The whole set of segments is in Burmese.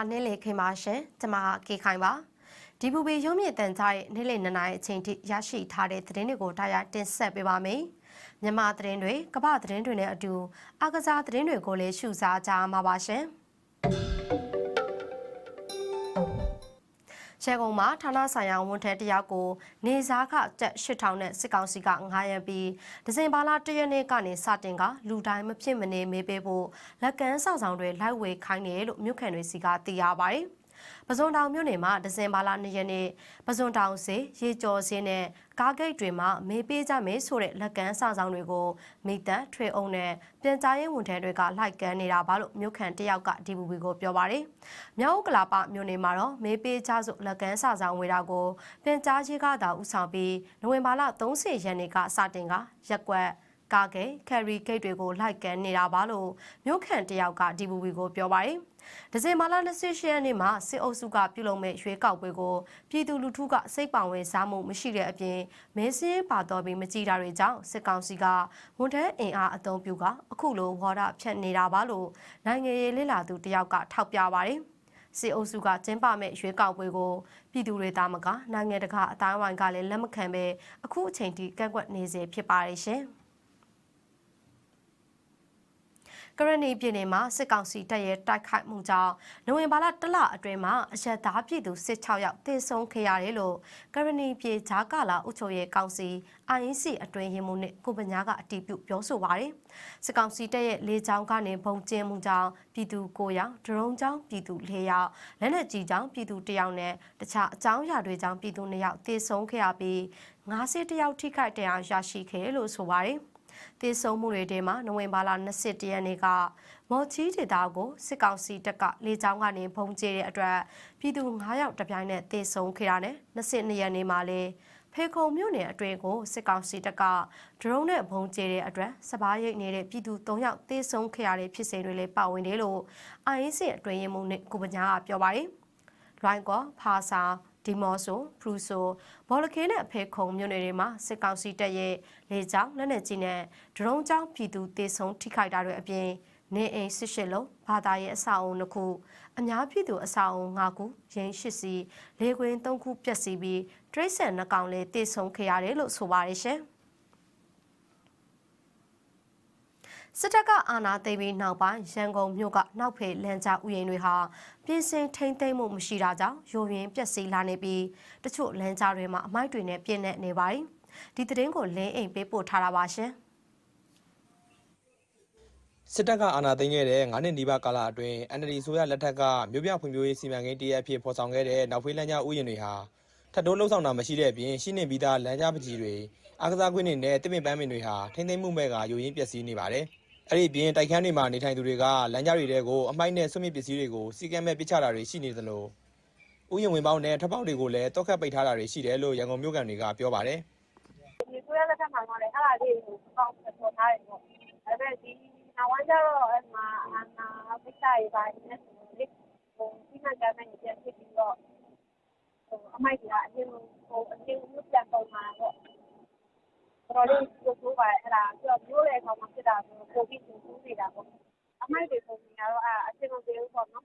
မင်္ဂလာနေ့လေခင်ပါရှင်ကျွန်မကေခိုင်ပါဒီဘူဘီရုံးမြင့်တန်ကြားရဲ့နေ့လေနှစ်နာရီအချိန်ထိရရှိထားတဲ့သတင်းတွေကိုဒါရတင်ဆက်ပေးပါမယ်မြန်မာသတင်းတွေကမ္ဘာသတင်းတွေနဲ့အတူအကစားသတင်းတွေကိုလည်းရှုစားကြမှာပါရှင် ရန်ကုန်မှာဌာနဆိုင်ရာဝန်ထမ်းတယောက်ကိုနေစားခတက်8000နဲ့စစ်ကောင်စီက9ရန်ပြီးဒီဇင်ဘာလ1ရက်နေ့ကနေစတင်ကလူတိုင်းမဖြစ်မနေမေးပေးဖို့လက်ကမ်းဆောင်ဆောင်တွေလိုက်ဝေခိုင်းတယ်လို့မြို့ခံတွေစီကသိရပါတယ်။ ပဇွန်တောင်မြို့နယ်မှာဒီဇင်ဘာလ2ရက်နေ့ပဇွန်တောင်စေရေကျော်စင်းနဲ့ကားဂိတ်တွေမှာမေးပေးကြမယ်ဆိုတဲ့လက်ကမ်းဆောင်ဆောင်တွေကိုမိသက်ထွေအောင်နဲ့ပြန်ကြားရေးဝန်ထမ်းတွေကလိုက်ကမ်းနေတာပါလို့မြို့ခံတယောက်က DVB ကိုပြောပါတယ်။မြောက်ကလာပမြို့နယ်မှာတော့မေးပေးကြဆိုလက်ကမ်းဆောင်ဆောင်ဝေတာကိုပြန်ကြားရေးကသာဥဆောင်ပြီးနိုဝင်ဘာလ30ရက်နေ့ကစတင်ကရက်ကွက် ကားဂိတ်ခယ်ရီဂိတ်တွေကိုလိုက်ကန်နေတာပါလို့မြို့ခံတယောက်က DVB ကိုပြောပါတယ်။ဒီဇင်ဘာလ28ရက်နေ့မှာစစ်အုပ်စုကပြုလုပ်မဲ့ရွေးကောက်ပွဲကိုပြည်သူလူထုကစိတ်ပောင်ဝင်စားမှုမရှိတဲ့အပြင်မင်းစင်းပါတော်ပြီးမကြည်တာတွေကြောင့်စစ်ကောင်စီကဝန်ထမ်းအင်အားအုံပြုကအခုလိုဝါဒဖြတ်နေတာပါလို့နိုင်ငံရေးလှလာသူတယောက်ကထောက်ပြပါတယ်စီအုပ်စုကကျင်းပမဲ့ရွေးကောက်ပွဲကိုပြည်သူတွေသားမကနိုင်ငံတကာအတိုင်းအဝိုင်းကလည်းလက်မခံပဲအခုအချိန်ထိကန့်ကွက်နေစေဖြစ်ပါတယ်ရှင်။ ကရဏီပြည်နယ်မှာစစ်ကောင်စီတပ်ရဲ့တိုက်ခိုက်မှုကြောင့်နိုဝင်ဘာလတလအတွင်းမှာအရက်သားပြည်သူ16ယောက်သေဆုံးခဲ့ရတယ်လို့ကရဏီပြည်ဂျာကာလာဥချုပ်ရဲ့ကောင်စီ INC အတွင်းရင်မှုနဲ့ကိုပညာကအတည်ပြုပြောဆိုပါတယ်။စစ်ကောင်စီတပ်ရဲ့လေကြောင်းကနေဘုံကျင်းမှုကြောင့်ပြည်သူ9ယောက်ဒရုန်းကြောင်းပြည်သူ4ယောက်လက်နက်ကြီးကြောင်းပြည်သူ1ယောက်နဲ့တခြားအကြောင်းအရာတွေကြောင့်ပြည်သူ2ယောက်သေဆုံးခဲ့ရပြီး90ယောက်ထိခိုက်ဒဏ်ရာရရှိခဲ့လို့ဆိုပါတယ်။ တည်ဆုံမှုတွေထဲမှာနိုဝင်ဘာလ21ရက်နေ့ကမော်ချီဒေတာကိုစစ်ကောင်စီတပ်ကလေကြောင်းကနေဘုံကျဲတဲ့အတွက်ပြည်သူ9ယောက်တပြိုင်နက်တည်ဆုံခဲ့တာနဲ့22ရက်နေ့မှာလည်းဖေခုံမြို့နယ်အတွင်းကိုစစ်ကောင်စီတပ်ကဒရုန်းနဲ့ဘုံကျဲတဲ့အတွက်စပားရိတ်နေတဲ့ပြည်သူ3ယောက်တေဆုံးခဲ့ရတဲ့ဖြစ်စဉ်တွေလည်းပါဝင်တယ်လို့ INC အတွင်းရေးမှူးနဲ့ကိုပညာကပြောပါတယ်။လွိုင်းကောဖာစာ ဒီမော့ဆိုဖရူဆိုဘော်လခဲနဲ့အဖေခုံမြို့နယ်တွေမှာစစ်ကောင်စီတပ်ရဲ့လေကြောင်းလက်နက်ကြီးနဲ့ဒရုန်းကြောင်းပြည်သူတေဆုံးထိခိုက်တာတွေအပြင်နေအိမ်စစ်ရှစ်လုံးဘာသာရေးအဆောက်အုံတစ်ခုအများပြည်သူအဆောက်အုံ၅ခုရင်း၈စီလေကွင်း၃ခုပျက်စီးပြီးတရိတ်ဆန်နှကောင်လည်းတေဆုံးခဲ့ရတယ်လို့ဆိုပါတယ်ရှင်။ စစ်တပ်ကအာဏာသိမ်းပြီးနောက်ပိုင်းရန်ကုန်မြို့ကနောက်ဖေလမ်းကြားဥယျာဉ်တွေဟာပြင်ဆင်ထိန်းသိမ်းမှုမရှိတာကြောင့်ယိုယွင်းပျက်စီးလာနေပြီးတချို့လမ်းကြားတွေမှာအမိုက်တွေနဲ့ပြည့်နေနေပါတယ်။ဒီသတင်းကိုလင်းအိမ်ပေးပို့ထားတာပါရှင်။စစ်တပ်ကအာဏာသိမ်းခဲ့တဲ့9နှစ်နီးပါးကာလအတွင်း NLD ဆိုရလက်ထက်ကမြို့ပြဖွံ့ဖြိုးရေးစီမံကိန်းတရအဖြစ်ဖော်ဆောင်ခဲ့တဲ့နောက်ဖေးလမ်းကြားဥယျာဉ်တွေဟာထပ်တိုးလှုပ်ဆောင်တာမရှိတဲ့အပြင်ရှိနေပြီးသားလမ်းကြားပကြီးတွေအားကစားကွင်းတွေနဲ့တစ်ပင်ပန်းပင်တွေဟာထိမ့်သိမ့်မှုမဲ့ကယိုရင်းပျက်စီးနေပါတယ်။ အဲ့ဒီပြင်တိုက်ခန်းတွေမှာနေထိုင်သူတွေကလမ်းကြားတွေထဲကိုအမိုက်နဲ့ဆွမြင့်ပစ္စည်းတွေကိုစီကံမဲ့ပစ်ချတာတွေရှိနေသလိုဥယျာဉ်ဝင်ပေါင်းနဲ့ထပ်ပေါက်တွေကိုလည်းတောက်ခတ်ပိတ်ထားတာတွေရှိတယ်လို့ရန်ကုန်မြို့ကန်တွေကပြောပါတယ်ဒီဆိုရတဲ့ခါမှာလည်းအဲ့ဒါလေးကိုပေါင်းပေါ်ထားတယ်ပေါ့အဲ့ဒါဒီနောက်ဝမ်းကျတော့အဲ့မှာအနာပိတ်ချရေးပါနေတယ်ဆိုလေဟိုဒီမှာကြတဲ့ညဖြစ်ပြီးတော့ဟိုအမိုက်ကအရင်ဟိုအရင်မြို့ပြန်ပုံမှာပေါ့ တော်တော်လေးကိုဆိုးပါတယ်အဲ့ဒါပြီးတော့မျိုးလေကောင်မှဖြစ်တာဆိုပိုပြီးဆိုးနေတာပေါ့အမိုက်တွေပုံနေတာတော့အဲ့အချင်းမပြေဘူးပေါ့နော်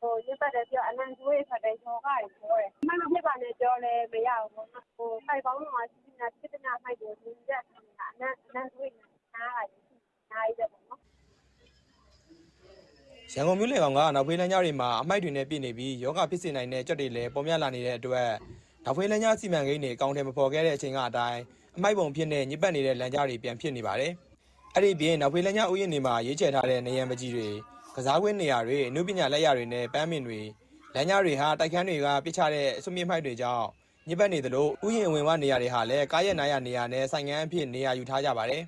ဟိုရပတ်တယ်ပြောအနံကျွေးဖတ်တယ်ကျော်ကရပြောတယ်အမှန်မဖြစ်ပါနဲ့ပြောလဲမရဘူးပေါ့နော်ဟိုစိုက်ပေါင်းတော့စီးနေတာစစ်တနာမိုက်တွေရင်းရက်နေတာအနံအနံကျွေးနားရတယ်နားရတယ်ပေါ့နော်ရန်ကုန်မြို့လေကောင်ကနောက်ဖေးလမ်းကြားတွေမှာအမိုက်တွေနဲ့ပြည့်နေပြီးယောဂဖြစ်စေနိုင်တဲ့ကြွက်တွေလည်းပေါ်များလာနေတဲ့အတွက် နောက်ဖေးလမ်းကြားစီမံကိန်းတွေအကောင့်ထဲမပေါ်ခဲ့တဲ့အချိန်ကအတိုင်းအမိုက်ပုံဖြစ်တဲ့ညစ်ပတ်နေတဲ့လမ်းကြားတွေပြန်ဖြစ်နေပါတယ်။အဲ့ဒီပြင်နောက်ဖေးလမ်းကြားဥယျာဉ်တွေမှာရေးချယ်ထားတဲ့နေရံပကြီးတွေကစားကွင်းနေရာတွေအနုပညာလက်ရာတွေနဲ့ပန်းမင်တွေလမ်းကြားတွေဟာတိုက်ခန်းတွေကပစ်ချတဲ့အစွမြင့်မိုက်တွေကြောင့်ညစ်ပတ်နေသလိုဥယျာဉ်ဝင်ဝနေရာတွေဟာလည်းကားရက်နားရနေရာနဲ့ဆိုင်ငန်းအဖြစ်နေရာယူထားကြပါတယ်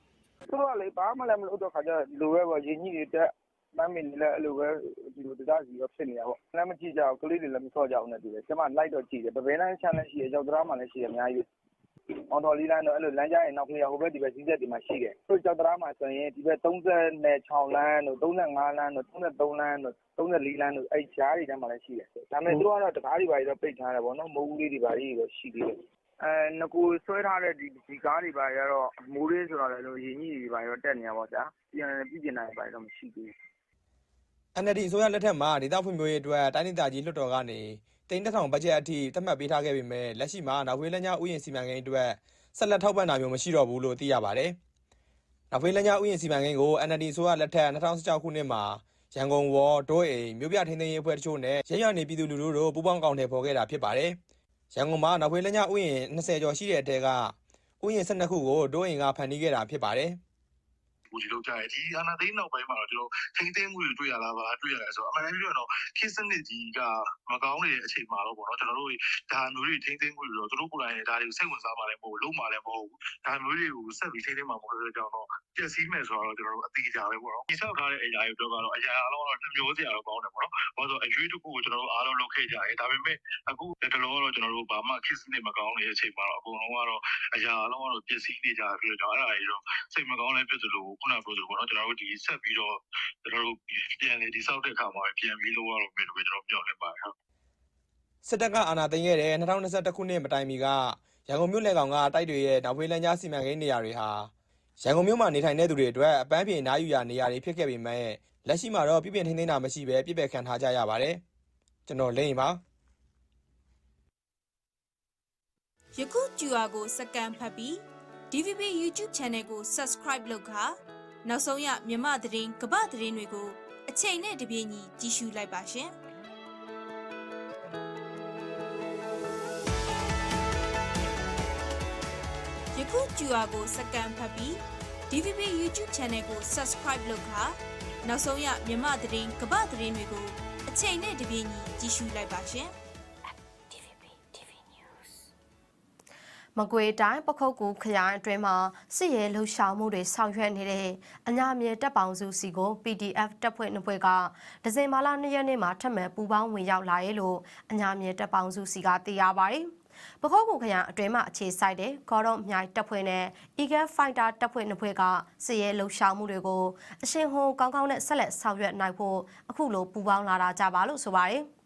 ။သူတို့ကလေဘာမှလည်းမလုပ်တော့ခါကျဒီလိုပဲပေါ့ရင်းကြီးတွေတက် ပန်းမင်တွေလည်း အဲ့လိုပဲ ဒီလိုတရားစီရောဖြစ်နေတာပေါ့။လည်းမကြည့်ကြဘူး ကလေးတွေလည်း မဆော့ကြဘူးနဲ့တူတယ်။ကျမ လိုက်တော့ကြည့်တယ်။ပပင်းလန်းချမ်းလည်းရှိတယ်။ကြောက်တရားမှလည်းရှိတယ် အများကြီးမော်တော်လေးလမ်းတော့ အဲ့လို လမ်းကြားရဲ့နောက်ဖေးဟိုဘက် ဒီဘက်ကြီးဆက်တွေမှာ ရှိတယ်။သူကြောက်တရားမှာဆိုရင် ဒီဘက်36လမ်းတို့35လမ်းတို့33လမ်းတို့34လမ်းတို့ အဲ့ကြားတွေထဲမှာလည်း ရှိတယ်။ဒါပေမဲ့သူကတော့တကားတွေပါတော့ ပိတ်ထားတယ်ပေါ့နော်။မိုးဦးလေးတွေပါကြီးတော့ ရှိသေးတယ်။အဲငကိုဆွဲထားတဲ့ ဒီဒီကားတွေပါရတော့ မိုးလေးဆိုတော့လည်းရင်ကြီးတွေပါရောတက်နေရပါဗျာ။ပြန်ပြည်ကျင်တာတွေပါတော့ မရှိသေးဘူး NLD အစိုးရလက်ထက်မှာဒေသဖွံ့ဖြိုးရေးအတွက်တိုင်းဒေသကြီးလွှတ်တော်ကနေတိန်းတစ်ထောင်ဘတ်ဂျက်အထိသတ်မှတ်ပေးထားခဲ့ပေမဲ့လက်ရှိမှာနောက်ဖေးလမ်းကြားဥယျာဉ်စီမံကိန်းအတွက်ဆက်လက်ထောက်ပံ့တာမျိုးမရှိတော့ဘူးလို့သိရပါတယ်။နောက်ဖေးလမ်းကြားဥယျာဉ်စီမံကိန်းကို NLD အစိုးရလက်ထက်2016ခုနှစ်မှာရန်ကုန်ဝေါ်ဒိုးအိမ်မြို့ပြထိန်းသိမ်းရေးအဖွဲ့တချို့နဲ့ရရနေပြည်သူလူထုတို့ပူးပေါင်းကောင်တယ်ဖော်ခဲ့တာဖြစ်ပါတယ်။ရန်ကုန်မှာနောက်ဖေးလမ်းကြားဥယျာဉ်20ကျော်ရှိတဲ့အထက်ကဥယျာဉ်12ခုကိုဒိုးအိမ်ကဖန်တီးခဲ့တာဖြစ်ပါတယ်။ ကိုကြီးလောက်ကြရဲဒီအာနာသိန်းနောက်ပိုင်းမှာတော့ကျွန်တော်ထိမ့်သိမ်းမှုတွေတွေ့ရလားပါတွေ့ရတယ်ဆိုတော့အမှန်တမ်းပြောရင်တော့ခေတ်စနစ်ကြီးကမကောင်းနေတဲ့အချိန်မှာတော့ပေါ့နော်ကျွန်တော်တို့ဒါမျိုးတွေထိမ့်သိမ်းမှုတွေတော့သူတို့ကိုယ်တိုင်ဒါတွေကိုစိတ်ဝင်စားမှလည်းမဟုတ်လုံးမှလည်းမဟုတ်ဘူးဒါမျိုးတွေကိုဆက်ပြီးထိမ့်သိမ်းမှာမဟုတ်တဲ့ကြောင့်တော့ ပျက်စီးမယ်ဆိုတော့ကျွန်တော်တို့အတိအကျပဲပေါ့နော်ဒီဆောက်ထားတဲ့အရာတွေပြောကတော့အရာအလုံးတော့နှမျိုးစရာတော့ကောင်းတယ်ပေါ့နော်ဘာလို့အရွေးတစ်ခုကိုကျွန်တော်တို့အားလုံးလုပ်ခဲ့ကြရဲဒါပေမဲ့အခုတလောတော့ကျွန်တော်တို့ဘာမှခေတ်စနစ်မကောင်းနေတဲ့အချိန်မှာတော့အကုန်လုံးကတော့အရာအလုံးကတော့ပျက်စီးနေကြပြီးတော့အဲ့ဒါတွေတော့စိတ်မကောင်းလည်းဖြစ်သလိုခုနကပြောသလိုပေါ့နော်ကျွန်တော်တို့ဒီဆက်ပြီးတော့ကျွန်တော်တို့ပြန်လေဒီဆောက်တဲ့အခါမှာပြန်ပြီးလို့ရတော့မယ်လို့ကျွန်တော်ပြောနေပါတယ်ဟုတ်စစ်တပ်ကအာဏာသိမ်းခဲ့တဲ့2021ခုနှစ်မတိုင်မီကရန်ကုန်မြို့လယ်ကောင်ကတိုက်တွေရဲ့နောက်ဖေးလမ်းကြားစီမံကိန်းနေရာတွေဟာ ရန်ကုန်မြို့မှာနေထိုင်တဲ့သူတွေအတွက်အပန်းဖြေနားယူရာနေရာတွေဖြစ်ခဲ့ပေမဲ့လက်ရှိမှာတော့ပြည်ပြင်ထိန်းသိမ်းတာမရှိဘဲပြစ်ပယ်ခံထားကြရပါတယ်ကျွန်တော်လိမ့်ပါယခု QR ကိုစကန်ဖတ်ပြီး DVB YouTube Channel ကို Subscribe လုပ်ခါနောက်ဆုံးရမြမသတင်းကပ္ပသတင်းတွေကိုအချိန်နဲ့တပြေးညီကြည့်ရှုလိုက်ပါရှင်။။ QR ကိုစကန်ဖတ်ပြီး DVB YouTube Channel ကို Subscribe လုပ်ခါနောက်ဆုံးရမြမသတင်းကပ္ပသတင်းတွေကိုအချိန်နဲ့တပြေးညီကြည့်ရှုလိုက်ပါရှင်။မကွေတိုင်းပခုတ်ကူခရိုင်အတွင်းမှာစစ်ရဲလှုပ်ရှားမှုတွေဆောင်ရွက်နေတဲ့အညာမြေတပ်ပေါင်းစုစီကို PDF တပ်ဖွဲ့နှစ်ဖွဲ့ကဒဇင်မာလာ၂ရက်နေ့မှာထပ်မံပူးပေါင်းဝင်ရောက်လာရဲလို့အညာမြေတပ်ပေါင်းစုစီကသိရပါတယ်။ ပခုတ်ကူခရိုင်အတွင်းမှာအခြေစိုက်တဲ့ဂေါ်တော့မြိုင်တပ်ဖွဲ့နဲ့ Eagle Fighter တပ်ဖွဲ့နှစ်ဖွဲ့ကစစ်ရဲလှုပ်ရှားမှုတွေကိုအရှင်ဟွန်ကောင်းကောင်းနဲ့ဆက်လက်ဆောင်ရွက်နိုင်ဖို့အခုလိုပူးပေါင်းလာတာကြပါလို့ဆိုပါတယ်။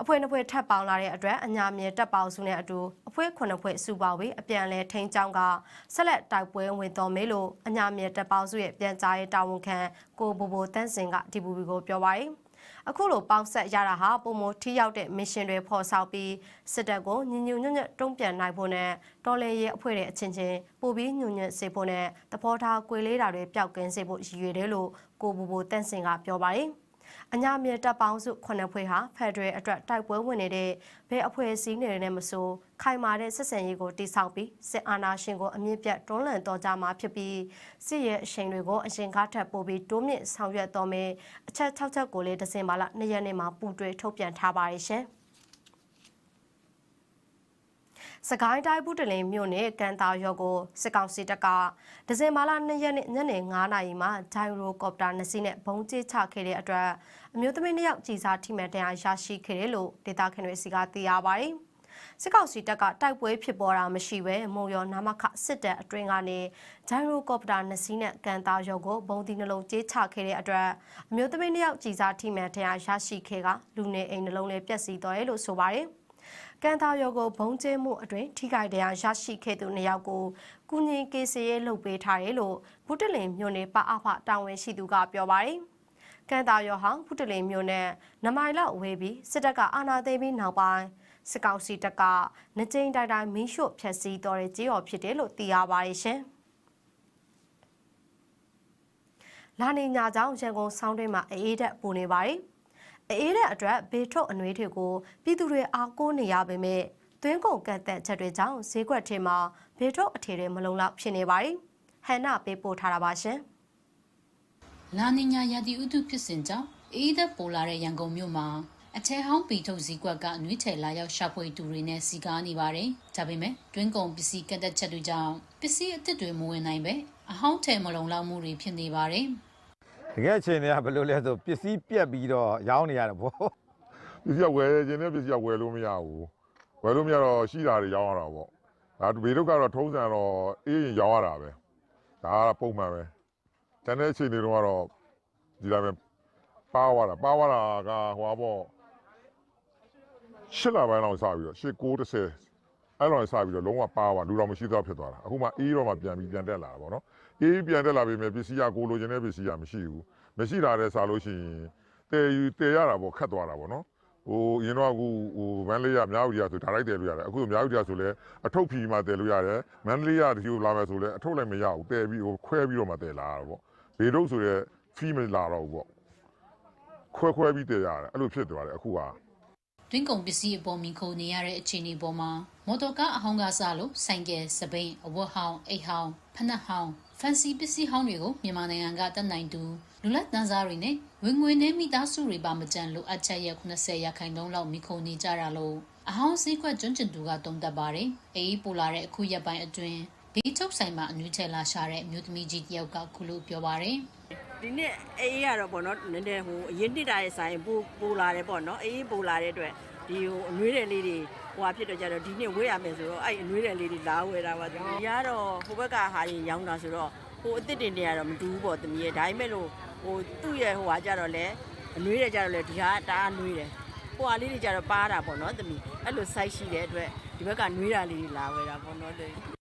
အဖွဲ့နှစ်ဖွဲ့ထပ်ပေါင်းလာတဲ့အတွက်အညာမြေတပ်ပေါင်းစုနဲ့အတူအဖွဲ့ခုနှစ်ဖွဲ့စုပေါင်းပြီးအပြန်လဲထိန်းချောင်းကဆက်လက်တိုက်ပွဲဝင်တော်မေးလို့အညာမြေတပ်ပေါင်းစုရဲ့ပြန်ကြားရေးတာဝန်ခံကိုဘိုဘိုတန်းစင်ကဒီပူဘီကိုပြောပါရယ် အခုလိုပေါက်ဆက်ရတာဟာပုံမထိရောက်တဲ့မစ်ရှင်တွေဖော်ဆောင်ပြီးစစ်တပ်ကိုညညညညတုံးပြန်နိုင်ဖို့နဲ့တော်လေရဲ့အဖွဲ့ရဲ့အချင်းချင်းပို့ပြီးညညစေဖို့နဲ့တဘောထားကွေလေးတာတွေပျောက်ကင်းစေဖို့ရည်ရွယ်တယ်လို့ကိုဘိုဘိုတန်းစင်ကပြောပါရယ် အညာမြေတပ်ပေါင်းစုခုနှစ်ဖွဲ့ဟာဖက်ဒရယ်အတွက်တိုက်ပွဲဝင်နေတဲ့ဘယ်အဖွဲ့အစည်းတွေနဲ့မဆိုခိုင်မာတဲ့ဆက်ဆံရေးကိုတည်ဆောက်ပြီးစစ်အာဏာရှင်ကိုအမြင့်ပြတ်တွန်းလှန်တော်ကြမှာဖြစ်ပြီးစစ်ရဲ့အချိန်တွေကိုအရင်ကထပ်ပို့ပြီးတိုးမြင့်ဆောင်ရွက်တော်မယ်အချက်၆ချက်ကိုလည်းဒဇင်မာလ၂ရက်နေ့မှာပူးတွဲထုတ်ပြန်ထားပါရရှင်။ စကိုင်းတိုင်းဘူးတလင်မြို့နယ်ကန်တာရော့ကိုစစ်ကောင်စီတပ်ကဒီဇင်ဘာလ2ရက်နေ့ညနေ9:00နာရီမှာဂျိုင်ရိုကော်ပတာနှစ်စီးနဲ့ဘုံကျချခဲ့တဲ့အတွက်အမျိုးသမီးနှစ်ယောက်ကြီးစားထိမှန်တရားရရှိခဲ့တယ်လို့ဒေတာခင်တွေစီကသိရပါတယ်။စစ်ကောင်စီတပ်ကတိုက်ပွဲဖြစ်ပေါ်တာမရှိဘဲမုံရောနာမခစစ်တပ်အတွင်းကနေဂျိုင်ရိုကော်ပတာနှစ်စီးနဲ့ကန်တာရော့ကိုဘုံဒီနှလုံးကျချခဲ့တဲ့အတွက်အမျိုးသမီးနှစ်ယောက်ကြီးစားထိမှန်တရားရရှိခဲ့ကလူနေအိမ်နှလုံးလေးပျက်စီးသွားတယ်လို့ဆိုပါတယ်။ ကန်တာရော်ကိုဘုံကျဲမှုအတွင်ထိခိုက်တရားရရှိခဲ့သူနှစ်ယောက်ကိုကုညီကေစီရဲလှုပ်ပေးထားတယ်လို့ဘုတလင်မြို့နယ်ပအဖတာဝန်ရှိသူကပြောပါတယ်။ကန်တာရော်ဟာဘုတလင်မြို့နယ်နမိုင်လောက်ဝေးပြီးစစ်တပ်ကအာဏာသိမ်းပြီးနောက်ပိုင်းစစ်ကောင်စီတပ်ကနကြိမ်တိုင်တိုင်မီးရှို့ဖျက်ဆီးတော်တဲ့ကြေးရော်ဖြစ်တယ်လို့သိရပါတယ်ရှင်။လာနေညာကြောင့်ရန်ကုန်ဆောင်းတွင်းမှာအေးတက်ပူနေပါတယ်။ အေးတဲ့အတွက်ဘေထုတ်အနှွေးတွေကိုပြည်သူတွေအားကိုးနေရပေမဲ့သွင်းကုန်ကန့်သက်ချက်တွေကြောင့်ဈေးကွက်ထဲမှာဘေထုတ်အထည်တွေမလုံလောက်ဖြစ်နေပါတယ်။ဟန်နာပေးပို့ထားတာပါရှင်။လာနီညာရာသီဥတုဖြစ်စဉ်ကြောင့်အေးသက်ပိုလာတဲ့ရန်ကုန်မြို့မှာအထက်ဟောင်းပီထုတ်စည်းကွက်ကအနှွေးထည်လာရောက်ရှာဖွေသူတွေနဲ့စီကားနေပါတယ်။ဒါပေမဲ့တွင်းကုန်ပစ္စည်းကန့်သက်ချက်တွေကြောင့်ပစ္စည်းအသစ်တွေမဝင်နိုင်ပဲအဟောင်းထည်မလုံလောက်မှုတွေဖြစ်နေပါတယ်။ တကယ်အချိန်တွေကဘယ်လိုလဲဆိုပစ္စည်းပြက်ပြီးတော့ရောင်းနေရတယ်ဗောပစ္စည်းကဝယ်ခြင်းနဲ့ပစ္စည်းကဝယ်လို့မရဘူးဝယ်လို့မရတော့ရှိတာတွေရောင်းရတာပေါ့ဒါဘေတို့ကတော့ထုံးစံတော့အေးရင်ရောင်းရတာပဲဒါကပုံမှန်ပဲတန်တဲ့အချိန်တွေတော့ကတော့ဒီလိုပဲပါသွားတာပါသွားတာကဟိုပါပေါ့ရှစ်လပိုင်းလောက်စပြီးတော့ရှစ်9 30အဲ့လိုစပြီးတော့လုံးဝပါသွားလူတော်မရှိတော့ဖြစ်သွားတာအခုမှအေးတော့မှပြန်ပြီးပြန်တက်လာတာပေါ့နော် အေးပြန်တက်လာပြီမြပစ္စည်းကကိုလိုချင်တဲ့ပစ္စည်းကမရှိဘူးမရှိတာတဲ့စားလို့ရှိရင်တည်ယူတည်ရတာပေါ့ခတ်သွားတာပေါ့နော်ဟိုအရင်တော့အခုဟိုမန္တလေးကမြောက်ဦးရဆိုဒါလိုက်တည်လို့ရတယ်အခုမြောက်ဦးရဆိုလဲအထုပ်ဖြီမှတည်လို့ရတယ်မန္တလေးကဒီလိုလာမယ်ဆိုလဲအထုပ်လည်းမရဘူးတည်ပြီးဟိုခွဲပြီးတော့မှတည်လာတာပေါ့ဘေတို့ဆိုရဲဖီမလာတော့ဘူးပေါ့ခွဲခွဲပြီးတည်ရတယ်အဲ့လိုဖြစ်သွားတယ်အခုကတွင်းကုန်ပစ္စည်းအပေါ်မီခိုနေရတဲ့အခြေအနေပေါ်မှာမော်တော်ကားအဟောင်းကစားလို့ဆိုင်ကယ်စပိန်အဝတ်ဟောင်းအိတ်ဟောင်းဖနက်ဟောင်း ဖန်စီပစ္စည်းဟောင်းတွေကိုမြန်မာနိုင်ငံကတက်နိုင်သူလူလက်တန်းစားတွေနဲ့ဝင်ငွေနဲ့မိသားစုတွေပါမကြံလို့အချက်ရက်80ရာခိုင်နှုန်းလောက်မိခိုနေကြတာလို့အဟောင်းစည်းကွက်ကျွန်းကျင်သူကတုံ့တက်ပါတယ်အေးပိုလာတဲ့အခုရက်ပိုင်းအတွင်းဘေးချုပ်ဆိုင်မှာအနွေးချဲလာရှာတဲ့အမျိုးသမီးကြီးတယောက်ကခုလိုပြောပါတယ်ဒီနေ့အေးရတော့ပေါ့နော်နည်းနည်းဟိုအရင်နှစ်တာရဲ့ဆိုင်ပိုပိုလာတယ်ပေါ့နော်အေးပိုလာတဲ့အတွက် ဒီဟိုအနွေးတယ်လေးတွေဟိုဟာဖြစ်တော့ကြတော့ဒီနေ့ဝေးရမယ်ဆိုတော့အဲ့အနွေးတယ်လေးတွေလာဝယ်တာပါဒီကတော့ဟိုဘက်ကဟာရင်ရောင်းတာဆိုတော့ဟိုအစ်စ်တင်တွေကတော့မတူဘူးပေါ့တမီးရဲ့ဒါပေမဲ့လို့ဟိုသူ့ရဲ့ဟိုဟာကြတော့လေအနွေးတယ်ကြတော့လေဒီဟာတအားနွေးတယ်ဟိုဟာလေးတွေကြတော့ပါတာပေါ့နော်တမီးအဲ့လို size ရှိတဲ့အတွက်ဒီဘက်ကနွေးတာလေးတွေလာဝယ်တာပေါ့နော်တမီး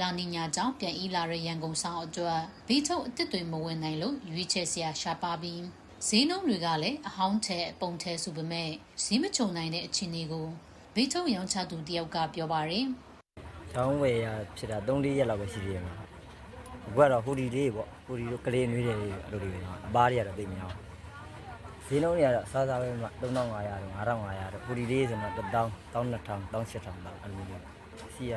လာနီညာကြောင့်ပြန်ဤလာတဲ့ရန်ကုန်ဆောင်အတွက်ဘီထုတ်အစ်စ်တွေမဝင်နိုင်လို့ရွေးချယ်စရာရှာပါပြီး ဈေးနှုန်းတွေကလည်းအဟောင်းထဲပုံထဲဆိုပေမဲ့ဈေးမချုံနိုင်တဲ့အခြေအနေကိုဘီထုတ်ရောင်းချသူတယောက်ကပြောပါတယ်။ကျောင်းဝယ်ရဖြစ်တာ3-4ရက်လောက်ပဲရှိသေးတယ်မှာ။အခုကတော့ဟူဒီလေးပေါ့ဟူဒီတို့ကလေးနွေးတယ်လေးအဲ့လိုလေးပဲ။အပားတွေကတော့သိမများဘူး။ဈေးနှုန်းတွေကတော့စားစားပဲမှာ3500တော့5500တော့ဟူဒီလေးဆိုတော့1000 1200 1800တော့အဲ့လိုလေးရှိရ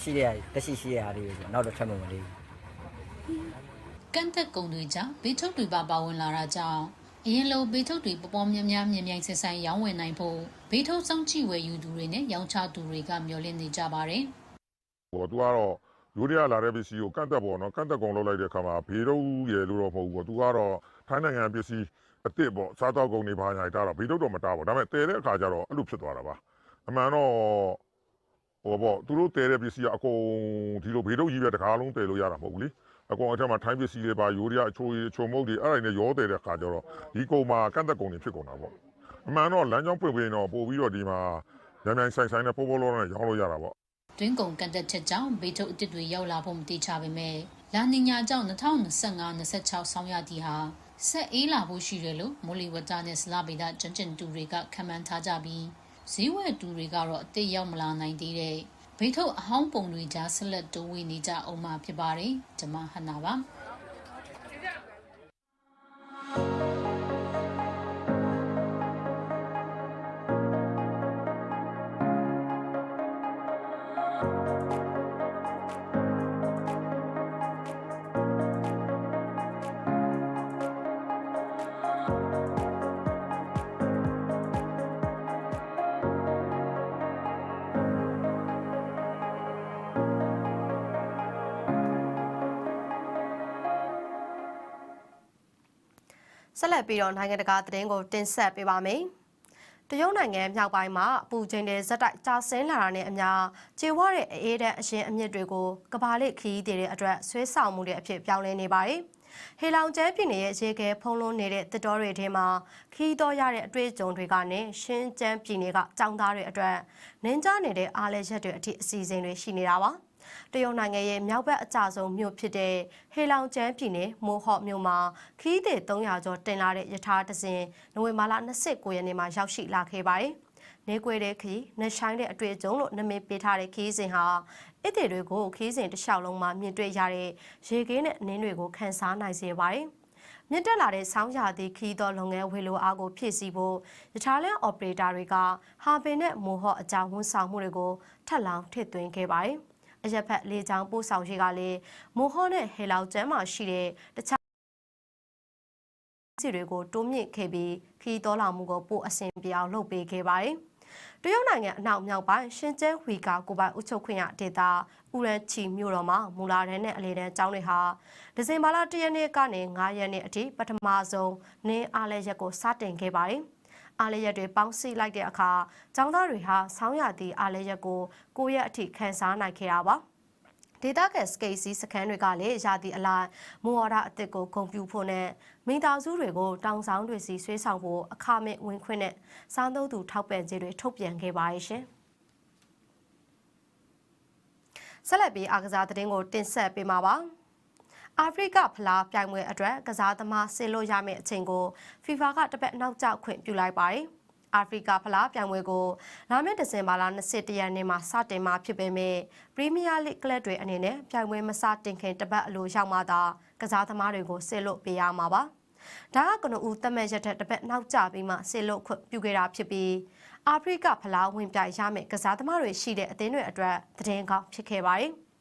ရှိရတက်ရှိရှိရဟာလေးပဲဆိုနောက်တော့ထပ်မမလေးဘူး ကန့်သက်ကုံတွေကြောင့်ဘီထုတ်တွေပါပါဝင်လာတာကြောင့်အရင်လိုဘီထုတ်တွေပေါ်ပေါ်များများမြင်မြိုင်ဆင်ဆိုင်ရောင်းဝယ်နိုင်ဖို့ဘီထုတ်စောင့်ကြည့်ဝယ်ယူသူတွေနဲ့ရောင်းချသူတွေကမျှော်လင့်နေကြပါတယ်ဟိုသူကတော့ယူရီးယားလာတဲ့ပစ္စည်းကိုကန့်တက်ပေါ့နော်ကန့်တက်ကုန်လုပ်လိုက်တဲ့အခါမှာဘေးတော့ရယ်လို့တော့မဟုတ်ဘူးပေါ့သူကတော့ထိုင်းနိုင်ငံပစ္စည်းအစ်စ်ပေါ့စားတော့ကုန်တွေဘာညာတာတော့ဘေးတော့တော့မတားပါဘူးဒါပေမဲ့တည်တဲ့အခါကျတော့အဲ့လိုဖြစ်သွားတာပါအမှန်တော့ဟိုပေါ့သူတို့တည်တဲ့ပစ္စည်းကအကုန်ဒီလိုဘေးတော့ကြီးပဲတကားလုံးတည်လို့ရတာမဟုတ်ဘူးလေ အကောင်အထက်မှာထိုင်းပစ္စည်းတွေပါယူရီးယားအချိုးအချိုမုတ်တွေအဲ့ဒါတွေနဲ့ရောတည်တဲ့အခါကျတော့ဒီကုန်မှာကန့်တက်ကုန်တွေဖြစ်ကုန်တာပေါ့အမှန်တော့လမ်းကြောင်းပွင့်ပွင့်တော့ပို့ပြီးတော့ဒီမှာမြန်မြန်ဆိုင်ဆိုင်နဲ့ပိုးပိုးလောလောနဲ့ရောင်းလို့ရတာပေါ့တွင်းကုန်ကန်တက်ချက်ကြောင့်ဘေးထုတ်အစ်စ်တွေရောက်လာဖို့မတိချပေမဲ့လာနီညာကြောင့်2025-26ဆောင်းရသည့်ဟာဆက်အေးလာဖို့ရှိတယ်လို့မိုလီဝတာနဲ့စလာဗီဒကျွမ်းကျင်သူတွေကခန့်မှန်းထားကြပြီးဈေးဝယ်သူတွေကတော့အစ်စ်ရောက်မလာနိုင်သေးတဲ့ ဘေးထုတ်အဟောင်းပုံတွေကြားဆက်လက်တိုးဝေနေကြအောင်မှာဖြစ်ပါတယ်ဂျမဟနာပါ ဆက်လက်ပြီးတော့နိုင်ငံတကာသတင်းကိုတင်ဆက်ပေးပါမယ်။တရုတ်နိုင်ငံမြောက်ပိုင်းမှာအပူချိန်တွေဇက်တိုက်ကျဆင်းလာတာနဲ့အမျှကျေဝတဲ့အေးတဲ့အရှင်အမြင့်တွေကိုကဘာလစ်ခီးတွေတဲ့အတွက်ဆွဲဆောင်မှုတွေအဖြစ်ပြောင်းလဲနေပါတယ်။ဟေလောင်ကျဲပြည်နယ်ရဲ့ရေခဲဖုံးလွှမ်းနေတဲ့တစ်တော်တွေထဲမှာခီးတော်ရတဲ့အတွေ့အကြုံတွေကနေရှင်းကျန်းပြည်နယ်ကចောင်းသားတွေအတွက်နင်းကြနေတဲ့အားလဲရက်တွေအထိအစီအစဉ်တွေရှိနေတာပါ။ တရုတ်နိုင်ငံရဲ့မြောက်ဘက်အကျဆုံးမြို့ဖြစ်တဲ့ဟေလောင်ကျန်းပြည်နယ်မိုးဟော့မြို့မှာခီးသည်300ကျော်တင်လာတဲ့ယထာတစ်စင်နိုဝင်ဘာလ29ရက်နေ့မှာရောက်ရှိလာခဲ့ပါတယ်။နေကွေတဲ့ခီးနှဆိုင်တဲ့အတွေ့အကြုံလို့နာမည်ပေးထားတဲ့ခီးစဉ်ဟာအစ်သည်တွေကိုခီးစဉ်တစ်လျှောက်လုံးမှာမြင်တွေ့ရတဲ့ရေကင်းနဲ့နင်းတွေကိုခန်းစားနိုင်စေပါတယ်။မြင့်တက်လာတဲ့ဆောင်းရာသီခီးသောလုပ်ငန်းဝေလိုအားကိုဖြည့်ဆည်းဖို့ယထာလန်အော်ပရေတာတွေကဟာပင်နဲ့မိုဟော့အကြောင်းဝန်ဆောင်မှုတွေကိုထပ်လောင်းထည့်သွင်းခဲ့ပါတယ်။ အရက်ဖက်လေချောင်းပို့ဆောင်ရေးကလည်းမိုဟောနဲ့ဟေလောက်ကျမ်းမှာရှိတဲ့တခြားစီတွေကိုတိုးမြင့်ခဲ့ပြီးခီးတော်လာမှုကိုပို့အဆင်ပြေအောင်လုပ်ပေးခဲ့ပါတယ်။တရုတ်နိုင်ငံအနောက်မြောက်ပိုင်းရှင်ကျန်းဝီကာကိုပိုင်ဥချုပ်ခွင့်ရဒေတာဥရန်ချီမြို့တော်မှာမူလာတန်းနဲ့အလေတန်းကျောင်းတွေဟာဒီဇင်ဘာလ၁ရက်နေ့ကနေ9ရက်နေ့အထိပထမဆုံးနင်းအားလဲရက်ကိုစတင်ခဲ့ပါတယ်။ အားလရက်တွေပေါင်းစည်းလိုက်တဲ့အခါကျောင်းသားတွေဟာဆောင်းရသည့်အားလရက်ကို9ရက်အထိခန်းစားနိုင်ခဲ့တာပါဒေတာကစကိတ်စီစခန်းတွေကလည်းရာသီအလိုက်မူဝါဒအသစ်ကိုဂုဏ်ပြုဖို့နဲ့မိသားစုတွေကိုတောင်ဆောင်တွေစီဆွေးဆောင်ဖို့အခမဲ့ဝင်ခွင့်နဲ့စားသုံးသူထောက်ပံ့ကြေးတွေထုတ်ပြန်ခဲ့ပါရဲ့ရှင်ဆက်လက်ပြီးအားကစားသတင်းကိုတင်ဆက်ပေးမှာပါ အာဖရိကဖလားပြိုင်ပွဲအတွက်ကစားသမားဆင်လို့ရမယ့်အချိန်ကို FIFA ကတစ်ပတ်နောက်ကျခွင့်ပြုလိုက်ပါတယ်။အာဖရိကဖလားပြိုင်ပွဲကိုလာမယ့်ဒီဇင်ဘာလ21ရက်နေ့မှာစတင်မှာဖြစ်ပေမဲ့ပရီးမီးယားလိကလပ်တွေအနေနဲ့ပြိုင်ပွဲမစတင်ခင်တစ်ပတ်အလိုရောက်မှသာကစားသမားတွေကိုဆင်လို့ပေးရမှာပါ။ဒါကကနဦးတမက်ရက်ထက်တစ်ပတ်နောက်ကျပြီးမှဆင်လို့ခွင့်ပြုခဲ့တာဖြစ်ပြီးအာဖရိကဖလားဝင်ပြိုင်ရမယ့်ကစားသမားတွေရှိတဲ့အသင်းတွေအတွက်သတင်းကောင်းဖြစ်ခဲ့ပါတယ်။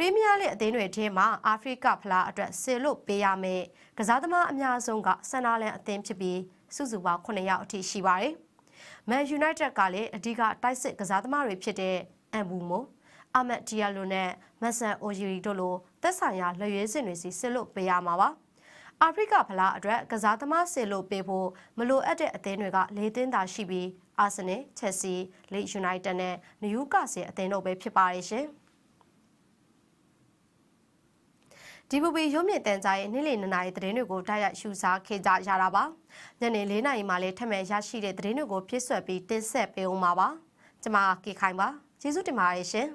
ပရီးမီးယားလိအသင်းတွေထဲမှာအာဖရိကဖလားအတွက်ဆင်လို့ပေးရမယ့်ကစားသမားအများဆုံးကဆန်နာလန်အသင်းဖြစ်ပြီးစုစုပေါင်း9ယောက်အထိရှိပါတယ်။ Man United ကလည်းအဓိကတိုက်စစ်ကစားသမားတွေဖြစ်တဲ့အမ်ဘူမိုအမတ်ဒီယာလိုနဲ့မက်ဆန်အိုဂျီရီတို့လိုသက်ဆိုင်ရာလက်ရွေးစင်တွေစီဆင်လို့ပေးရမှာပါ။အာဖရိကဖလားအတွက်ကစားသမားဆင်လို့ပေးဖို့မလိုအပ်တဲ့အသင်းတွေက၄သင်းသာရှိပြီးအာဆင်နယ်၊ချက်စီ၊လိတ်ယူနိုက်တက်နဲ့နယူကာဆယ်အသင်းတို့ပဲဖြစ်ပါရဲ့ရှင်။ ဒီဘူဘီရုံးမြင့်တန်ကြားရဲ့နေ့လည်နှစ်နာရီသတင်းတွေကိုတိုက်ရိုက်ရှုစားခေကြရတာပါညနေ၄နာရီမှလည်းထပ်မံရရှိတဲ့သတင်းတွေကိုပြည့်စွက်ပြီးတင်ဆက်ပေးအောင်ပါပါကျွန်မကေခိုင်ပါကျေးဇူးတင်ပါတယ်ရှင်